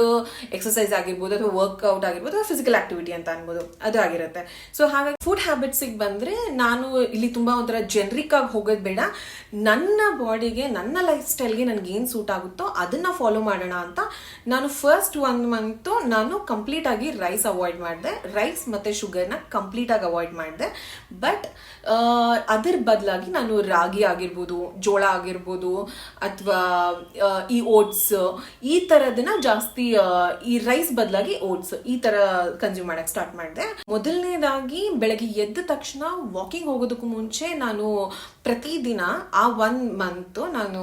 exercise ಆಗಿರ್ಬೋದು ಅಥವಾ ವರ್ಕ್ಔಟ್ ಆಗಿರ್ಬೋದು ಅಥವಾ ಫಿಸಿಕಲ್ ಆಕ್ಟಿವಿಟಿ ಅಂತ ಅನ್ಬೋದು. ಅದು ಆಗಿರುತ್ತೆ. ಸೊ ಹಾಗಾಗಿ ಫುಡ್ ಹ್ಯಾಬಿಟ್ಸಿಗೆ ಬಂದರೆ ನಾನು ಇಲ್ಲಿ ತುಂಬ ಒಂಥರ ಜೆನ್ರಿಕ್ ಆಗಿ ಹೋಗೋದು ಬೇಡ. ನನ್ನ ಬಾಡಿಗೆ ನನ್ನ ಲೈಫ್ ಸ್ಟೈಲ್ಗೆ ನನಗೆ ಏನು ಸೂಟ್ ಆಗುತ್ತೋ ಅದನ್ನು ಫಾಲೋ ಮಾಡೋಣ ಅಂತ ನಾನು ಫಸ್ಟ್ ಒನ್ ಮಂತು ನಾನು ಕಂಪ್ಲೀಟ್ ಆಗಿ ರೈಸ್ ಅವಾಯ್ಡ್ ಮಾಡಿದೆ. ರೈಸ್ ಮತ್ತು ಶುಗರ್ನ ಕಂಪ್ಲೀಟಾಗಿ ಅವಾಯ್ಡ್ ಮಾಡಿದೆ. ಬಟ್ ಅದರ ಬದಲಾಗಿ ನಾನು ರಾಗಿ ಆಗಿರ್ಬೋದು, ಜೋಳ ಆಗಿರ್ಬೋದು ಅಥವಾ ಈ ಓಟ್ಸ್ ಈ ಥರದನ್ನ ಜಾಸ್ತಿ ಈ ರೈಸ್ ಬದಲಾಗಿ ಓಟ್ಸ್ ಈ ಥರ ಕನ್ಸ್ಯೂಮ್ ಮಾಡಕ್ಕೆ ಸ್ಟಾರ್ಟ್ ಮಾಡಿದೆ. ಮೊದಲನೇದಾಗಿ ಬೆಳಗ್ಗೆ ಎದ್ದ ತಕ್ಷಣ ವಾಕಿಂಗ್ ಹೋಗೋದಕ್ಕೂ ಮುಂಚೆ ನಾನು ಪ್ರತಿದಿನ ಆ ಒನ್ ಮಂತ್ ನಾನು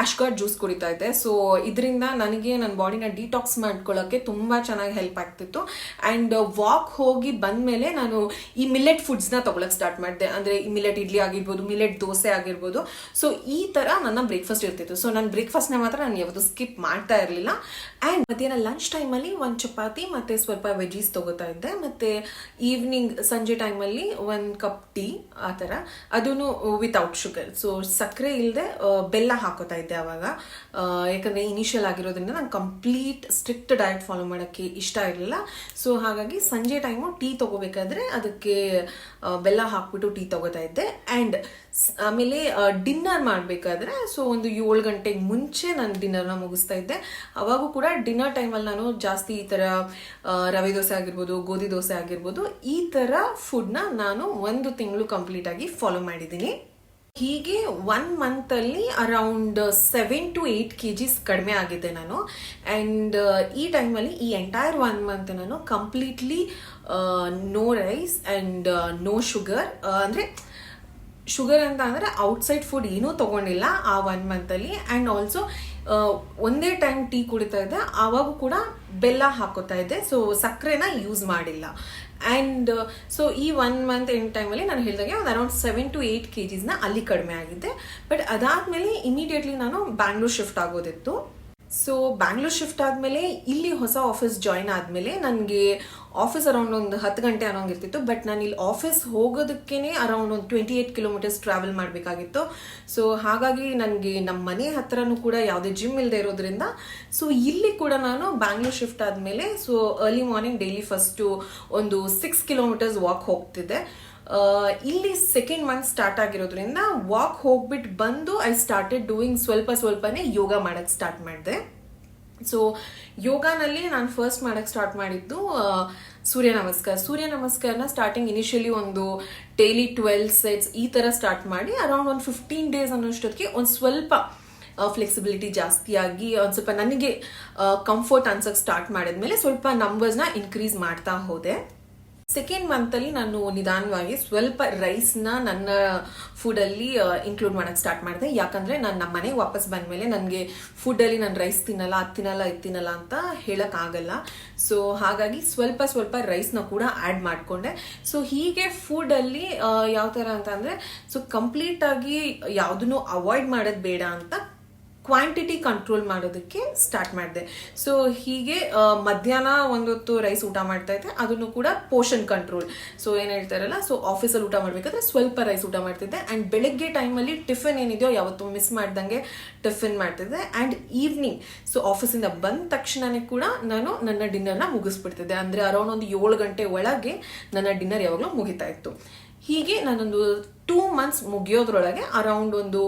ಆಶ್ಗಾರ್ಡ್ ಜ್ಯೂಸ್ ಕುಡಿತಾ ಇದ್ದೆ. ಸೊ ಇದರಿಂದ ನನಗೆ ನನ್ನ ಬಾಡಿನ ಡಿಟಾಕ್ಸ್ ಮಾಡ್ಕೊಳ್ಳೋಕ್ಕೆ ತುಂಬ ಚೆನ್ನಾಗಿ ಹೆಲ್ಪ್ ಆಗ್ತಿತ್ತು. ಆ್ಯಂಡ್ ವಾಕ್ ಹೋಗಿ ಬಂದಮೇಲೆ ನಾನು ಈ ಮಿಲೆಟ್ ಫುಡ್ಸ್ನ ತೊಗೊಳಕ್ಕೆ ಸ್ಟಾರ್ಟ್ ಮಾಡಿದೆ. ಅಂದರೆ ಈ ಮಿಲೆಟ್ ಇಡ್ಲಿ ಆಗಿರ್ಬೋದು ಮಿಲೆಟ್ ದೋಸೆ ಆಗಿರ್ಬೋದು. ಸೊ ಈ ಥರ ನನ್ನ ಬ್ರೇಕ್ಫಾಸ್ಟ್ ಇರ್ತಿತ್ತು. ಸೊ ನಾನು ಬ್ರೇಕ್ಫಾಸ್ಟ್ನ ಮಾತ್ರ ನಾನು ಯಾವುದು ಸ್ಕಿಪ್ ಮಾಡ್ತಾ ಇರಲಿಲ್ಲ. ಆ್ಯಂಡ್ ಮಧ್ಯಾಹ್ನ ಲಂಚ್ ಟೈಮಲ್ಲಿ ಒಂದು ಚಪಾತಿ ಮತ್ತು ಸ್ವಲ್ಪ ವೆಜೀಸ್ ತೊಗೋತಾ ಇದ್ದೆ. ಮತ್ತು ಈವ್ನಿಂಗ್ ಸಂಜೆ ಟೈಮಲ್ಲಿ ಒಂದು ಕಪ್ ಟೀ ಆ ಥರ ಅದೂ ವಿತೌಟ್ ಶುಗರ್ ಸೊ ಸಕ್ಕರೆ ಇಲ್ಲದೆ ಬೆಲ್ಲ ಹಾಕೋತಾ ಇದ್ದೆ ಅವಾಗ. ಯಾಕಂದರೆ ಇನಿಷಿಯಲ್ ಆಗಿರೋದ್ರಿಂದ ನಾನು ಕಂಪ್ಲೀಟ್ ಸ್ಟ್ರಿಕ್ಟ್ ಡಯಟ್ ಫಾಲೋ ಮಾಡೋಕ್ಕೆ ಇಷ್ಟ ಇರಲಿಲ್ಲ. ಸೊ ಹಾಗಾಗಿ ಸಂಜೆ ಟೈಮು ಟೀ ತೊಗೋಬೇಕಾದ್ರೆ ಅದಕ್ಕೆ ಬೆಲ್ಲ ಹಾಕ್ಬಿಟ್ಟು ಟೀ ತೊಗೋತಾ ಇದ್ದೆ. ಆ್ಯಂಡ್ ಆಮೇಲೆ ಡಿನ್ನರ್ ಮಾಡಬೇಕಾದ್ರೆ ಸೊ ಒಂದು ಏಳು ಗಂಟೆಗೆ ಮುಂಚೆ ನಾನು ಡಿನ್ನರ್ನ ಮುಗಿಸ್ತಾ ಇದ್ದೆ. ಅವಾಗೂ ಕೂಡ ಡಿನ್ನರ್ ಟೈಮಲ್ಲಿ ನಾನು ಜಾಸ್ತಿ ಈ ಥರ ರವೆ ದೋಸೆ ಆಗಿರ್ಬೋದು, ಗೋಧಿ ದೋಸೆ ಆಗಿರ್ಬೋದು, ಈ ಥರ ಫುಡ್ನ ನಾನು ಒಂದು ತಿಂಗಳು ಕಂಪ್ಲೀಟಾಗಿ ಫಾಲೋ ಮಾಡಿದ್ದೀನಿ. ಹೀಗೆ one ಮಂತಲ್ಲಿ around seven to eight K Gs ಕಡಿಮೆ ಆಗಿದೆ ನಾನು. ಆ್ಯಂಡ್ ಈ ಟೈಮಲ್ಲಿ ಈ ಎಂಟೈರ್ ಒನ್ ಮಂತ್ ನಾನು completely no rice and no sugar ಅಂದರೆ ಶುಗರ್ ಅಂತ ಅಂದರೆ ಔಟ್ಸೈಡ್ ಫುಡ್ ಏನೂ ತೊಗೊಂಡಿಲ್ಲ ಆ ಒನ್ ಮಂತಲ್ಲಿ ಆ್ಯಂಡ್ ಆಲ್ಸೋ ಒಂದೇ ಟೈಮ್ ಟೀ ಕುಡಿತಾ ಇದ್ದೆ, ಆವಾಗೂ ಕೂಡ ಬೆಲ್ಲ ಹಾಕೋತಾ ಇದ್ದೆ. ಸೊ ಸಕ್ಕರೆನ ಯೂಸ್ ಮಾಡಿಲ್ಲ. ಆ್ಯಂಡ್ ಸೊ ಈ ಒನ್ ಮಂತ್ ಎಂಡ್ ಟೈಮಲ್ಲಿ ನಾನು ಹೇಳಿದಾಗೆ ಒಂದು around seven to eight K ಜಿಸ್ನ ಅಲ್ಲಿ ಕಡಿಮೆ ಆಗಿದ್ದೆ ಬಟ್ ಅದಾದಮೇಲೆ ಇಮಿಡಿಯೇಟ್ಲಿ ನಾನು ಬ್ಯಾಂಗ್ಳೂರ್ ಶಿಫ್ಟ್ ಆಗೋದಿತ್ತು. ಸೊ ಬ್ಯಾಂಗ್ಳೂರ್ ಶಿಫ್ಟ್ ಆದಮೇಲೆ ಇಲ್ಲಿ ಹೊಸ ಆಫೀಸ್ ಜಾಯ್ನ್ ಆದಮೇಲೆ ನನಗೆ ಆಫೀಸ್ ಅರೌಂಡ್ ಒಂದು ಹತ್ತು ಗಂಟೆ ಅನ್ನೋಂಗಿರ್ತಿತ್ತು ಬಟ್ ನಾನು ಇಲ್ಲಿ ಆಫೀಸ್ ಹೋಗೋದಕ್ಕೇ ಅರೌಂಡ್ ಒಂದು ಟ್ವೆಂಟಿ ಏಯ್ಟ್ ಕಿಲೋಮೀಟರ್ಸ್ ಟ್ರಾವೆಲ್ ಮಾಡಬೇಕಾಗಿತ್ತು. ಸೊ ಹಾಗಾಗಿ ನನಗೆ ನಮ್ಮ ಮನೆ ಹತ್ರನೂ ಕೂಡ ಯಾವುದೇ ಜಿಮ್ ಇಲ್ಲದೆ ಇರೋದ್ರಿಂದ ಸೊ ಇಲ್ಲಿ ಕೂಡ ನಾನು ಬ್ಯಾಂಗ್ಳೂರ್ ಶಿಫ್ಟ್ ಆದಮೇಲೆ so early morning daily first ಒಂದು ಸಿಕ್ಸ್ ಕಿಲೋಮೀಟರ್ಸ್ ವಾಕ್ ಹೋಗ್ತಿದ್ದೆ. ಇಲ್ಲಿ ಸೆಕೆಂಡ್ ಮಂತ್ ಸ್ಟಾರ್ಟ್ ಆಗಿರೋದ್ರಿಂದ ವಾಕ್ ಹೋಗ್ಬಿಟ್ಟು ಬಂದು ಐ ಸ್ಟಾರ್ಟೆಡ್ ಡೂಯಿಂಗ್ ಸ್ವಲ್ಪ ಸ್ವಲ್ಪನೇ ಯೋಗ ಮಾಡೋಕ್ಕೆ ಸ್ಟಾರ್ಟ್ ಮಾಡಿದೆ. ಸೊ ಯೋಗಾನಲ್ಲಿ ನಾನು ಫಸ್ಟ್ ಮಾಡೋಕ್ಕೆ ಸ್ಟಾರ್ಟ್ ಮಾಡಿದ್ದು ಸೂರ್ಯ ನಮಸ್ಕಾರ. ಸೂರ್ಯ ನಮಸ್ಕಾರನ ಸ್ಟಾರ್ಟಿಂಗ್ ಇನಿಷಿಯಲಿ ಒಂದು ಡೈಲಿ ಟ್ವೆಲ್ ಸೆಟ್ಸ್ ಈ ಥರ ಸ್ಟಾರ್ಟ್ ಮಾಡಿ ಅರೌಂಡ್ ಒಂದು ಫಿಫ್ಟೀನ್ ಡೇಸ್ ಅನ್ನೋಷ್ಟೊತ್ತಿಗೆ ಒಂದು ಸ್ವಲ್ಪ ಫ್ಲೆಕ್ಸಿಬಿಲಿಟಿ ಜಾಸ್ತಿ ಆಗಿ ಒಂದು ಸ್ವಲ್ಪ ನನಗೆ ಕಂಫರ್ಟ್ ಅನ್ಸಕ್ಕೆ ಸ್ಟಾರ್ಟ್ ಮಾಡಿದ್ಮೇಲೆ ಸ್ವಲ್ಪ ನಂಬರ್ಸ್ನ ಇನ್ಕ್ರೀಸ್ ಮಾಡ್ತಾ ಹೋದೆ. ಸೆಕೆಂಡ್ ಮಂತಲ್ಲಿ ನಾನು ನಿಧಾನವಾಗಿ ಸ್ವಲ್ಪ ರೈಸ್ನ ನನ್ನ ಫುಡಲ್ಲಿ ಇನ್ಕ್ಲೂಡ್ ಮಾಡೋಕ್ಕೆ ಸ್ಟಾರ್ಟ್ ಮಾಡಿದೆ. ಯಾಕಂದರೆ ನಾನು ನಮ್ಮ ಮನೆಗೆ ವಾಪಸ್ ಬಂದಮೇಲೆ ನನಗೆ ಫುಡ್ಡಲ್ಲಿ ನಾನು ರೈಸ್ ತಿನ್ನಲ್ಲ, ಅದು ತಿನ್ನಲ್ಲ, ಇದು ತಿನ್ನಲ್ಲ ಅಂತ ಹೇಳೋಕ್ಕಾಗಲ್ಲ ಸೊ ಹಾಗಾಗಿ ಸ್ವಲ್ಪ ಸ್ವಲ್ಪ ರೈಸ್ನ ಕೂಡ ಆ್ಯಡ್ ಮಾಡಿಕೊಂಡೆ. ಸೊ ಹೀಗೆ ಫುಡಲ್ಲಿ ಯಾವ ಥರ ಅಂತ ಅಂದರೆ ಸೊ ಕಂಪ್ಲೀಟಾಗಿ ಯಾವುದನ್ನು ಅವಾಯ್ಡ್ ಮಾಡೋದು ಬೇಡ ಅಂತ ಕ್ವಾಂಟಿಟಿ ಕಂಟ್ರೋಲ್ ಮಾಡೋದಕ್ಕೆ ಸ್ಟಾರ್ಟ್ ಮಾಡಿದೆ. ಸೊ ಹೀಗೆ ಮಧ್ಯಾಹ್ನ ಒಂದೊತ್ತು ರೈಸ್ ಊಟ ಮಾಡ್ತಾ ಇದ್ದೆ. ಅದನ್ನು ಕೂಡ ಪೋಷನ್ ಕಂಟ್ರೋಲ್ ಸೊ ಏನು ಹೇಳ್ತಾರಲ್ಲ ಸೊ ಆಫೀಸಲ್ಲಿ ಊಟ ಮಾಡಬೇಕಾದ್ರೆ ಸ್ವಲ್ಪ ರೈಸ್ ಊಟ ಮಾಡ್ತಿದ್ದೆ. ಆ್ಯಂಡ್ ಬೆಳಗ್ಗೆ ಟೈಮಲ್ಲಿ ಟಿಫಿನ್ ಏನಿದೆಯೋ ಯಾವತ್ತೂ ಮಿಸ್ ಮಾಡ್ದಂಗೆ ಟಿಫಿನ್ ಮಾಡ್ತಿದ್ದೆ. ಆ್ಯಂಡ್ ಈವ್ನಿಂಗ್ ಸೊ ಆಫೀಸಿಂದ ಬಂದ ತಕ್ಷಣನೇ ಕೂಡ ನಾನು ನನ್ನ ಡಿನ್ನರ್ನ ಮುಗಿಸ್ಬಿಡ್ತಿದ್ದೆ. ಅಂದರೆ ಅರೌಂಡ್ ಒಂದು ಏಳು ಗಂಟೆ ಒಳಗೆ ನನ್ನ ಡಿನ್ನರ್ ಯಾವಾಗಲೂ ಮುಗಿತಾ ಇತ್ತು. ಹೀಗೆ ನಾನೊಂದು ಟೂ ಮಂತ್ಸ್ ಮುಗಿಯೋದ್ರೊಳಗೆ ಅರೌಂಡ್ ಒಂದು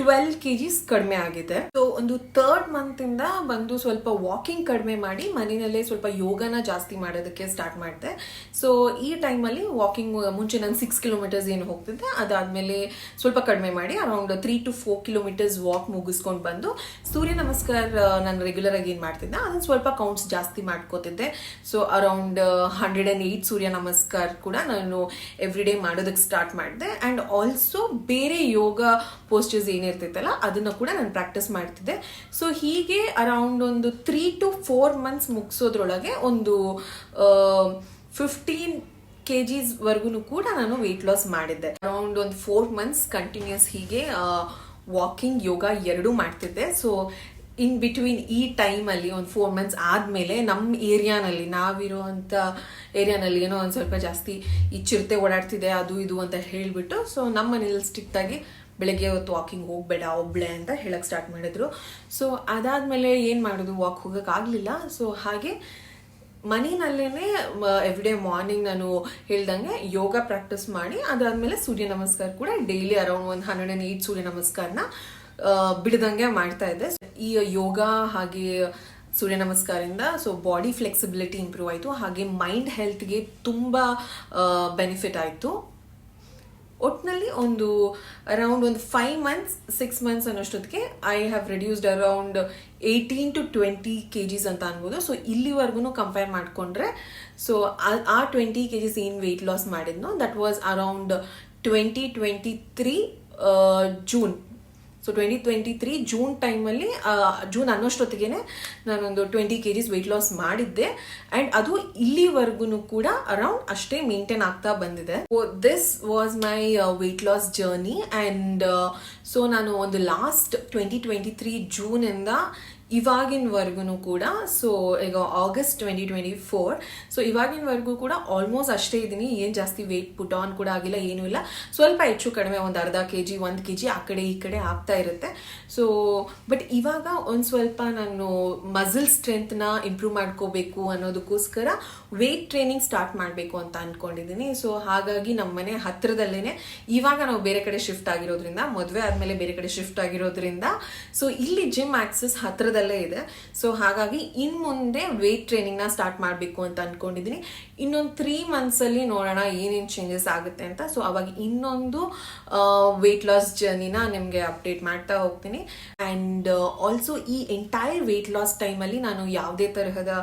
ಟ್ವೆಲ್ ಕೆ ಜಿಸ್ ಕಡಿಮೆ ಆಗಿದೆ. ಸೊ ಒಂದು ಥರ್ಡ್ ಮಂತಿಂದ ಬಂದು ಸ್ವಲ್ಪ ವಾಕಿಂಗ್ ಕಡಿಮೆ ಮಾಡಿ ಮನೆಯಲ್ಲೇ ಸ್ವಲ್ಪ ಯೋಗನ ಜಾಸ್ತಿ ಮಾಡೋದಕ್ಕೆ ಸ್ಟಾರ್ಟ್ ಮಾಡಿದೆ. ಸೊ ಈ ಟೈಮಲ್ಲಿ ವಾಕಿಂಗ್ ಮುಂಚೆ ನಾನು ಸಿಕ್ಸ್ ಕಿಲೋಮೀಟರ್ಸ್ ಏನು ಹೋಗ್ತಿದ್ದೆ. ಅದಾದಮೇಲೆ ಸ್ವಲ್ಪ ಕಡಿಮೆ ಮಾಡಿ around three to four kilometres walk ಮುಗಿಸ್ಕೊಂಡು ಬಂದು ಸೂರ್ಯ ನಮಸ್ಕಾರ, ನಾನು ರೆಗ್ಯುಲರ್ ಆಗಿ ಏನು ಮಾಡ್ತಿದ್ದೆ ಅದನ್ನು ಸ್ವಲ್ಪ ಕೌಂಟ್ಸ್ ಜಾಸ್ತಿ ಮಾಡ್ಕೋತಿದ್ದೆ. So around hundred and eight surya namaskar ಕೂಡ ನಾನು ಎವ್ರಿ ಡೇ ಮಾಡೋದಕ್ಕೆ ಸ್ಟಾರ್ಟ್ ಮಾಡಿದೆ. ಆ್ಯಂಡ್ ಆಲ್ಸೋ ಬೇರೆ ಯೋಗ ಪೋಸ್ಟರ್ಸ್ ಏನಿರ್ತಿತ್ತಲ್ಲ ಅದನ್ನ ಕೂಡ ನಾನು ಪ್ರಾಕ್ಟೀಸ್ ಮಾಡ್ತಿದ್ದೆ. ಸೊ ಹೀಗೆ ಅರೌಂಡ್ ಒಂದು ತ್ರೀ ಟು ಫೋರ್ ಮಂತ್ಸ್ ಮುಗಿಸೋದ್ರೊಳಗೆ ಒಂದು ಫಿಫ್ಟೀನ್ ಕೆ ಜಿಸ್ವರೆಗೂ ಕೂಡ ನಾನು ವೆಯ್ಟ್ ಲಾಸ್ ಮಾಡಿದ್ದೆ. ಅರೌಂಡ್ ಒಂದು ಫೋರ್ ಮಂತ್ಸ್ ಕಂಟಿನ್ಯೂಸ್ ಹೀಗೆ ವಾಕಿಂಗ್ ಯೋಗ ಎರಡೂ ಮಾಡ್ತಿದ್ದೆ. ಸೊ ಇನ್ ಬಿಟ್ವೀನ್ ಈ ಟೈಮಲ್ಲಿ ಒಂದು ಫೋರ್ ಮಂತ್ಸ್ ಆದಮೇಲೆ ನಮ್ಮ ಏರಿಯಾನಲ್ಲಿ ನಾವಿರುವಂಥ ಏರಿಯಾನಲ್ಲಿ ಏನೋ ಒಂದು ಸ್ವಲ್ಪ ಜಾಸ್ತಿ ಈ ಚಿರತೆ ಓಡಾಡ್ತಿದೆ, ಅದು ಇದು ಅಂತ ಹೇಳಿಬಿಟ್ಟು ಸೊ ನಮ್ಮ ಮನೇಲಿ ಸ್ಟಿಕ್ಟಾಗಿ ಬೆಳಗ್ಗೆ ಹೊತ್ತು ವಾಕಿಂಗ್ ಹೋಗಬೇಡ, ಒಬ್ಳೆ ಅಂತ ಹೇಳಕ್ಕೆ ಸ್ಟಾರ್ಟ್ ಮಾಡಿದ್ರು. ಸೊ ಅದಾದಮೇಲೆ ಏನು ಮಾಡೋದು? ವಾಕ್ ಹೋಗೋಕ್ಕಾಗಲಿಲ್ಲ ಸೊ ಹಾಗೆ ಮನೆಯಲ್ಲೇ ಎವ್ರಿಡೇ ಮಾರ್ನಿಂಗ್ ನಾನು ಹೇಳ್ದಂಗೆ ಯೋಗ ಪ್ರಾಕ್ಟೀಸ್ ಮಾಡಿ, ಅದಾದಮೇಲೆ ಸೂರ್ಯ ನಮಸ್ಕಾರ ಕೂಡ ಡೈಲಿ ಅರೌಂಡ್ ಒಂದು ಹನ್ನೆರಡು ಆ್ಯಂಡ್ ಸೂರ್ಯ ನಮಸ್ಕಾರನ ಬಿಡದಂಗೆ ಮಾಡ್ತಾ ಇದ್ದೆ. ಈ ಯೋಗ ಹಾಗೆ ಸೂರ್ಯ ನಮಸ್ಕಾರದಿಂದ ಸೊ ಬಾಡಿ ಫ್ಲೆಕ್ಸಿಬಿಲಿಟಿ ಇಂಪ್ರೂವ್ ಆಯಿತು. ಹಾಗೆ ಮೈಂಡ್ ಹೆಲ್ತ್ಗೆ ತುಂಬ ಬೆನಿಫಿಟ್ ಆಯಿತು. ಒಟ್ಟಿನಲ್ಲಿ ಒಂದು ಅರೌಂಡ್ ಒಂದು five months six months ಅನ್ನೋಷ್ಟೊತ್ತಿಗೆ I have reduced around eighteen to twenty K Gs ಅಂತ ಅನ್ಬೋದು. ಸೊ ಇಲ್ಲಿವರೆಗೂ ಕಂಪೇರ್ ಮಾಡಿಕೊಂಡ್ರೆ ಸೊ ಆ ಟ್ವೆಂಟಿ ಕೆ ಜಿಸ್ ಏನು weight loss ಮಾಡಿದ್ನೋ that was around twenty twenty three June so twenty twenty three June ಟೈಮಲ್ಲಿ June ಅನ್ನೋಷ್ಟೊತ್ತಿಗೆ ನಾನೊಂದು twenty K Gs weight loss ಮಾಡಿದ್ದೆ. ಆ್ಯಂಡ್ ಅದು ಇಲ್ಲಿವರೆಗೂ ಕೂಡ ಅರೌಂಡ್ ಅಷ್ಟೇ ಮೇಂಟೈನ್ ಆಗ್ತಾ ಬಂದಿದೆ. This was my weight loss journey and so ನಾನು ಒಂದು ಲಾಸ್ಟ್ ಟ್ವೆಂಟಿ ಟ್ವೆಂಟಿ ತ್ರೀ ಜೂನಿಂದ ಇವಾಗಿನವರೆಗೂ ಕೂಡ ಸೊ ಈಗ August twenty twenty four so ಇವಾಗಿನವರೆಗೂ ಕೂಡ ಆಲ್ಮೋಸ್ಟ್ ಅಷ್ಟೇ ಇದ್ದೀನಿ. ಏನು ಜಾಸ್ತಿ ವೆಯ್ಟ್ ಪುಟ್ ಆನ್ ಕೂಡ ಆಗಿಲ್ಲ, ಏನೂ ಇಲ್ಲ. ಸ್ವಲ್ಪ ಹೆಚ್ಚು ಕಡಿಮೆ ಒಂದು ಅರ್ಧ ಕೆ ಜಿ ಒಂದು ಕೆ ಜಿ ಆ ಕಡೆ, ಈ ಕಡೆ ಆಗ್ತಾ ಇರುತ್ತೆ. ಸೊ ಬಟ್ ಇವಾಗ ಒಂದು ಸ್ವಲ್ಪ ನಾನು ಮಸಲ್ ಸ್ಟ್ರೆಂತ್ನ ಇಂಪ್ರೂವ್ ಮಾಡ್ಕೋಬೇಕು ಅನ್ನೋದಕ್ಕೋಸ್ಕರ ವೆಯ್ಟ್ ಟ್ರೈನಿಂಗ್ ಸ್ಟಾರ್ಟ್ ಮಾಡಬೇಕು ಅಂತ ಅಂದ್ಕೊಂಡಿದ್ದೀನಿ ಸೊ ಹಾಗಾಗಿ ನಮ್ಮ ಮನೆ ಹತ್ತಿರದಲ್ಲೇ ಇವಾಗ ನಾವು ಬೇರೆ ಕಡೆ ಶಿಫ್ಟ್ ಆಗಿರೋದ್ರಿಂದ, ಮದುವೆ ಆದಮೇಲೆ ಬೇರೆ ಕಡೆ ಶಿಫ್ಟ್ ಆಗಿರೋದ್ರಿಂದ ಸೊ ಇಲ್ಲಿ ಜಿಮ್ ಆಕ್ಸಸ್ ಹತ್ತಿರದಲ್ಲೇ ಇದೆ. ಸೊ ಹಾಗಾಗಿ ಇನ್ ಮುಂದೆ ವೆಯ್ಟ್ ಟ್ರೈನಿಂಗ್ನ ಸ್ಟಾರ್ಟ್ ಮಾಡಬೇಕು ಅಂತ ಅಂದ್ಕೊಂಡಿದ್ದೀನಿ ಇನ್ನೊಂದು ತ್ರೀ ಮಂತ್ಸಲ್ಲಿ ನೋಡೋಣ ಏನೇನು ಚೇಂಜಸ್ ಆಗುತ್ತೆ ಅಂತ. ಸೊ ಅವಾಗ ಇನ್ನೊಂದು ವೆಯ್ಟ್ ಲಾಸ್ ಜರ್ನಿನ ನಿಮಗೆ ಅಪ್ಡೇಟ್ ಮಾಡ್ತಾ ಹೋಗ್ತೀನಿ. ಆ್ಯಂಡ್ ಆಲ್ಸೋ ಈ ಎಂಟೈರ್ ವೆಯ್ಟ್ ಲಾಸ್ ಟೈಮಲ್ಲಿ ನಾನು ಯಾವುದೇ ತರಹದ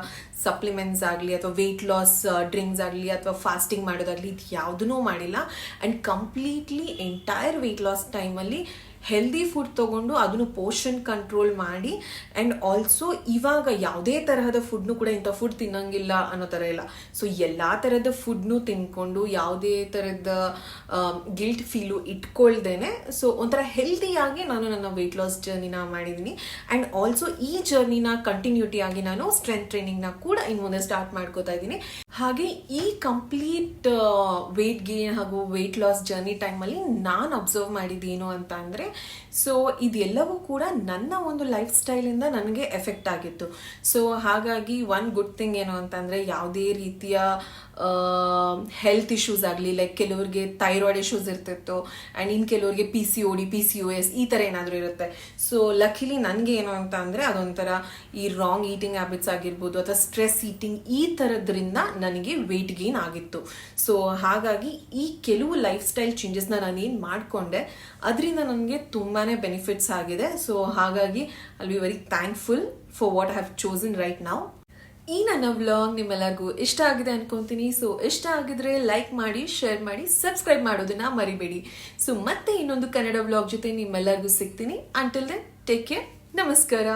ಸಪ್ಲಿಮೆಂಟ್ಸ್ ಆಗಲಿ ಅಥವಾ ವೆಯ್ಟ್ ಲಾಸ್ ಡ್ರಿಂಕ್ಸ್ ಆಗಲಿ ಅಥವಾ ಫಾಸ್ಟಿಂಗ್ ಮಾಡೋದಾಗಲಿ ಇದು ಯಾವುದನ್ನೂ ಮಾಡಿಲ್ಲ and completely entire weight loss ಟೈಮಲ್ಲಿ ಹೆಲ್ದಿ ಫುಡ್ ತೊಗೊಂಡು ಅದನ್ನು ಪೋರ್ಷನ್ ಕಂಟ್ರೋಲ್ ಮಾಡಿ ಆ್ಯಂಡ್ ಆಲ್ಸೋ ಇವಾಗ ಯಾವುದೇ ತರಹದ ಫುಡ್ನು ಕೂಡ ಇಂಥ ಫುಡ್ ತಿನ್ನಂಗಿಲ್ಲ ಅನ್ನೋ ಥರ ಇಲ್ಲ. ಸೊ ಎಲ್ಲ ಥರದ ಫುಡ್ನು ತಿನ್ಕೊಂಡು ಯಾವುದೇ ಥರದ ಗಿಲ್ಟ್ ಫೀಲು ಇಟ್ಕೊಳ್ದೇನೆ ಸೊ ಒಂಥರ ಹೆಲ್ದಿಯಾಗಿ ನಾನು ನನ್ನ ವೆಯ್ಟ್ ಲಾಸ್ ಜರ್ನಿನ ಮಾಡಿದ್ದೀನಿ. ಆ್ಯಂಡ್ ಆಲ್ಸೋ ಈ ಜರ್ನಿನ ಕಂಟಿನ್ಯೂಟಿಯಾಗಿ ನಾನು ಸ್ಟ್ರೆಂತ್ ಟ್ರೈನಿಂಗ್ನ ಕೂಡ ಇನ್ನು ಮುಂದೆ ಸ್ಟಾರ್ಟ್ ಮಾಡ್ಕೋತಾ ಇದ್ದೀನಿ. ಹಾಗೆ ಈ ಕಂಪ್ಲೀಟ್ ವೆಯ್ಟ್ ಗೇನ್ ಹಾಗೂ ವೆಯ್ಟ್ ಲಾಸ್ ಜರ್ನಿ ಟೈಮಲ್ಲಿ ನಾನು ಅಬ್ಸರ್ವ್ ಮಾಡಿದ್ದೇನು ಅಂತ ಅಂದರೆ ಸೊ ಇದೆಲ್ಲವೂ ಕೂಡ ನನ್ನ ಒಂದು ಲೈಫ್ ಸ್ಟೈಲಿಂದ ನನಗೆ ಎಫೆಕ್ಟ್ ಆಗಿತ್ತು. ಸೊ ಹಾಗಾಗಿ ಒನ್ ಗುಡ್ ಥಿಂಗ್ ಏನು ಅಂತಂದರೆ ಯಾವುದೇ ರೀತಿಯ ಹೆಲ್ತ್ ಇಶ್ಯೂಸ್ ಆಗಲಿ ಲೈಕ್ ಕೆಲವ್ರಿಗೆ ಥೈರಾಯ್ಡ್ ಇಶ್ಯೂಸ್ ಇರ್ತಿತ್ತು ಆ್ಯಂಡ್ ಇನ್ನು ಕೆಲವ್ರಿಗೆ P C O D P C O S ಈ ಥರ ಏನಾದರೂ ಇರುತ್ತೆ. ಸೊ ಲಕ್ಕಿಲಿ ನನಗೆ ಏನು ಅಂತ ಅಂದರೆ ಅದೊಂಥರ ಈ ರಾಂಗ್ ಈಟಿಂಗ್ ಹ್ಯಾಬಿಟ್ಸ್ ಆಗಿರ್ಬೋದು, ಅಥವಾ ಸ್ಟ್ರೆಸ್ ಈಟಿಂಗ್ ಈ ಥರದ್ರಿಂದ ನನಗೆ ವೆಯ್ಟ್ ಗೇನ್ ಆಗಿತ್ತು. ಸೊ ಹಾಗಾಗಿ ಈ ಕೆಲವು ಲೈಫ್ ಸ್ಟೈಲ್ ಚೇಂಜಸ್ನ ನಾನು ಏನು ಮಾಡಿಕೊಂಡೆ, ಅದರಿಂದ ನನಗೆ ತುಂಬಾ ಬೆನಿಫಿಟ್ಸ್ ಆಗಿದೆ. ಸೊ ಹಾಗಾಗಿ I be very thankful for what have chosen right ನಾವು ಈ ನನ್ನ ವ್ಲಾಗ್ ನಿಮ್ಮೆಲ್ಲರಿಗೂ ಇಷ್ಟ ಆಗಿದೆ ಅನ್ಕೊಂತೀನಿ. ಸೊ ಇಷ್ಟ ಆಗಿದ್ರೆ ಲೈಕ್ ಮಾಡಿ ಶೇರ್ ಮಾಡಿ ಸಬ್ಸ್ಕ್ರೈಬ್ ಮಾಡೋದನ್ನ ಮರಿಬೇಡಿ. ಸೊ ಮತ್ತೆ ಇನ್ನೊಂದು ಕನ್ನಡ ವ್ಲಾಗ್ ಜೊತೆ ನಿಮ್ಮೆಲ್ಲರಿಗೂ ಸಿಗ್ತೀನಿ. ಅಂಟಿಲ್ ದೆನ್ ಟೇಕ್ ಕೇರ್ ನಮಸ್ಕಾರ.